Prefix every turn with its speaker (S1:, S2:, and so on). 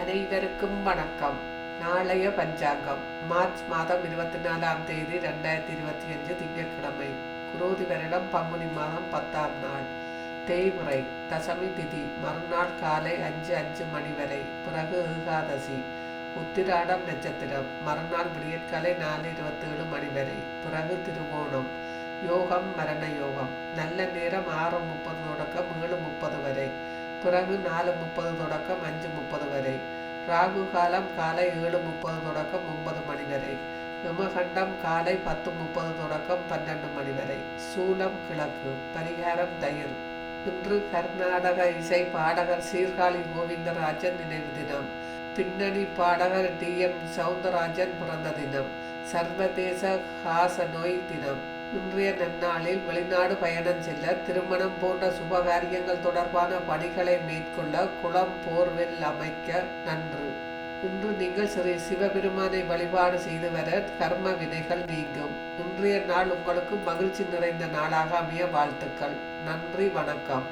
S1: அனைவருக்கும் வணக்கம். நாளைய பஞ்சாங்கம். மார்ச் மாதம் இருபத்தி நாலாம் தேதி ரெண்டாயிரத்தி இருபத்தி அஞ்சு திங்கட்கிழமை. குரோதி வருடம் பங்குனி மாதம் பத்தாம் நாள். தேய்முறை. தசமி திதி. மறுநாள் காலை அஞ்சு அஞ்சு மணி வரை. பிறகு ஏகாதசி. உத்திராடம் நட்சத்திரம். மறுநாள் விடியற்காலை நாலு இருபத்தேழு மணி வரை. பிறகு திருவோணம். யோகம் மரண யோகம். நல்ல நேரம் ஆறு முப்பது தொடக்கம் ஏழு முப்பது வரை. பிறகு நாலு முப்பது தொடக்கம் அஞ்சு முப்பது ராகு காலம் காலை ஏழு முப்பது தொடக்கம் ஒன்பது மணி வரை. விமகண்டம் காலை பத்து முப்பது தொடக்கம் பன்னெண்டு மணி வரை. சூலம் கிழக்கு. பரிகாரம் தயிர். இன்று கர்நாடக இசை பாடகர் சீர்காழி கோவிந்தராஜன் நினைவு தினம். பின்னணி பாடகர் டி எம் சவுந்தரராஜன் பிறந்த தினம். சர்வதேச காச நோய் தினம். இன்றைய நன்னாளில் வெளிநாடு பயணம் செல்ல திருமணம் போன்ற சுபகாரியங்கள் தொடர்பான பணிகளை மேற்கொள்ள குளம் போர்வெல் அமைக்க நன்று. இன்று நீங்கள் ஸ்ரீ சிவபெருமானை வழிபாடு செய்து வர கர்ம வினைகள் நீங்கும். இன்றைய நாள் உங்களுக்கு மகிழ்ச்சி நிறைந்த நாளாக அமைய வாழ்த்துக்கள். நன்றி வணக்கம்.